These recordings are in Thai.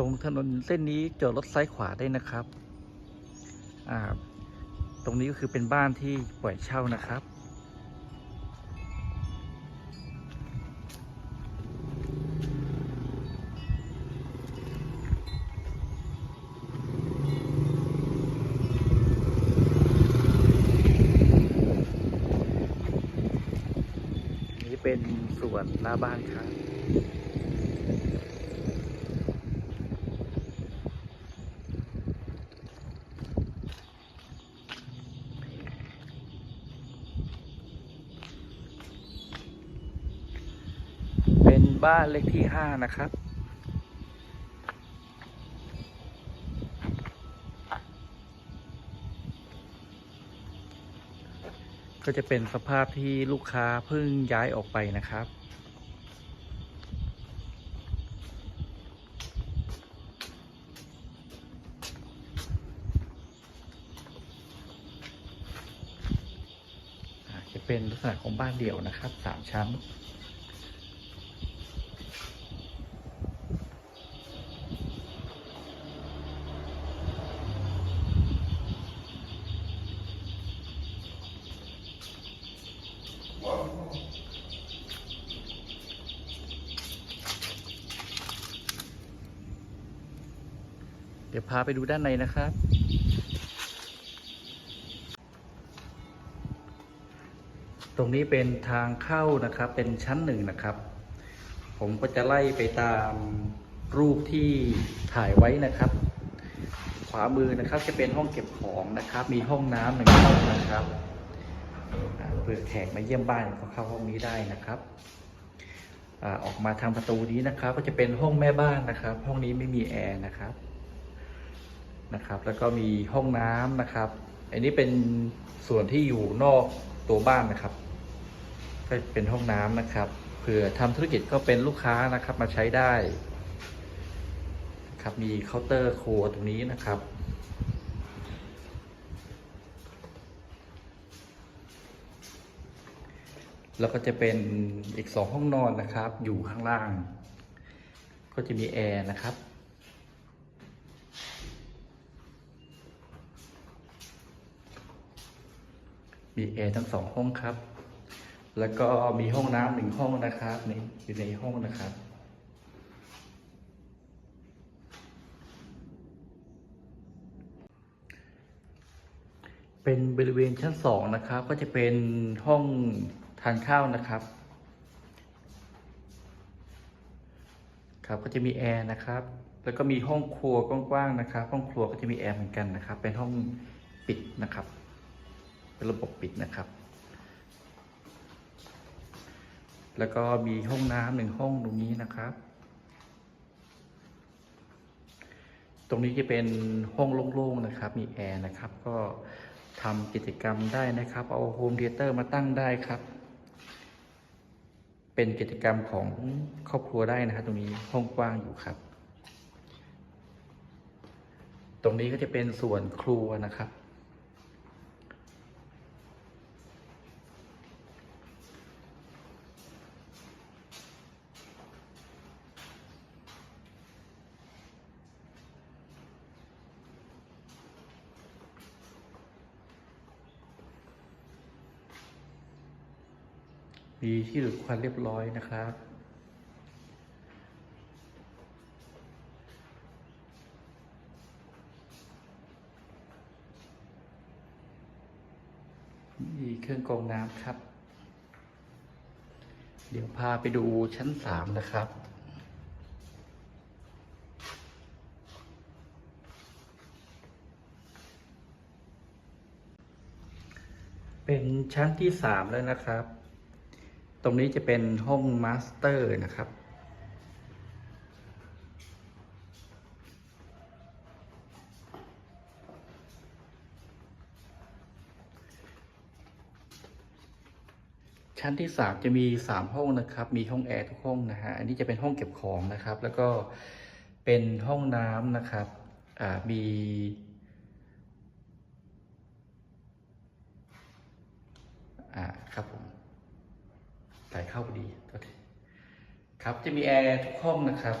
รงถนนเส้นนี้จอดรถซ้ายขวาได้นะครับ อ่า ตรงนี้ก็คือเป็นบ้านที่ปล่อยเช่านะครับ นี่เป็นสวนหน้าบ้านครับ บ้านเลขที่ห้านะครับ ก็จะเป็นสภาพที่ลูกค้าเพิ่งย้ายออกไปนะครับจะเป็นลักษณะของบ้านเดี่ยวนะครับสามชั้น เดี๋ยวพาไปดูด้านในนะครับ ตรงนี้เป็นทางเข้านะครับ เป็นชั้นหนึ่งนะครับ ผมก็จะไล่ไปตามรูปที่ถ่ายไว้นะครับ ขวามือนะครับจะเป็นห้องเก็บของนะครับ มีห้องน้ำหนึ่งห้องนะครับเผื่อแขกมาเยี่ยมบ้านก็เข้าห้องนี้ได้นะครับออกมาทางประตูนี้นะครับ ก็จะเป็นห้องแม่บ้านนะครับ ห้องนี้ไม่มีแอร์นะครับ นะครับ แล้วก็มีห้องน้ำนะครับ อันนี้เป็นส่วนที่อยู่นอกตัวบ้านนะครับ ก็เป็นห้องน้ำนะครับ เผื่อทำธุรกิจก็เป็นลูกค้านะครับมาใช้ได้ครับมีเคาน์เตอร์ครัวตรงนี้นะครับ แล้วก็จะเป็นอีกสองห้องนอนนะครับ อยู่ข้างล่าง ก็จะมีแอร์นะครับ มีแอร์ทั้งสองห้องครับ แล้วก็มีห้องน้ำหนึ่งห้องนะครับนี่อยู่ในห้องนะครับเป็นบริเวณชั้นสองนะครับ ก็จะเป็นห้องทานข้าวนะครับ ครับก็จะมีแอร์นะครับ แล้วก็มีห้องครัวกว้างๆนะครับ ห้องครัวก็จะมีแอร์เหมือนกันนะครับ เป็นห้องปิดนะครับ เป็นระบบปิดนะครับ แล้วก็มีห้องน้ำหนึ่งห้องตรงนี้นะครับ ตรงนี้จะเป็นห้องโล่งๆนะครับ มีแอร์นะครับ ก็ทำกิจกรรมได้นะครับ เอาโฮมเทเตอร์มาตั้งได้ครับ เป็นกิจกรรมของครอบครัวได้นะครับ ตรงนี้ห้องกว้างอยู่ครับ ตรงนี้ก็จะเป็นส่วนครัวนะครับ มีที่ดูดควันเรียบร้อยนะครับ มีเครื่องกรองน้ำครับ เดี๋ยวพาไปดูชั้นสามนะครับเป็นชั้นที่สามแล้วนะครับ ตรงนี้จะเป็นห้องมาสเตอร์นะครับ ชั้นที่สามจะมีสามห้องนะครับ มีห้องแอร์ทุกห้องนะฮะ อันนี้จะเป็นห้องเก็บของนะครับ แล้วก็เป็นห้องน้ำนะครับ อ่า มีอ่า ครับผม สายเข้าพอดีครับจะมีแอร์ทุกห้องนะครับ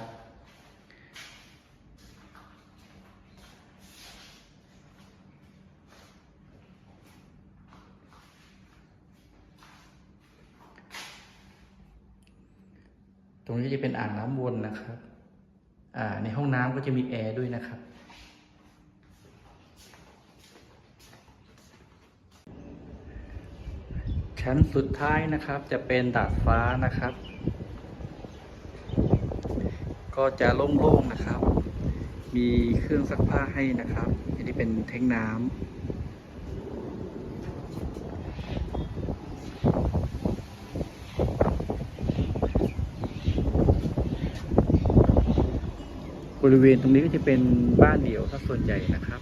ตรงนี้จะเป็นอ่างน้ำวนนะครับในห้องน้ำก็จะมีแอร์ด้วยนะครับ ชั้นสุดท้ายนะครับจะเป็นดาดฟ้านะครับ ก็จะโล่งๆนะครับ มีเครื่องซักผ้าให้นะครับ อันนี้เป็นแท้งน้ำบริเวณตรงนี้ก็จะเป็นบ้านเดี่ยวถ้าส่วนใหญ่นะครับ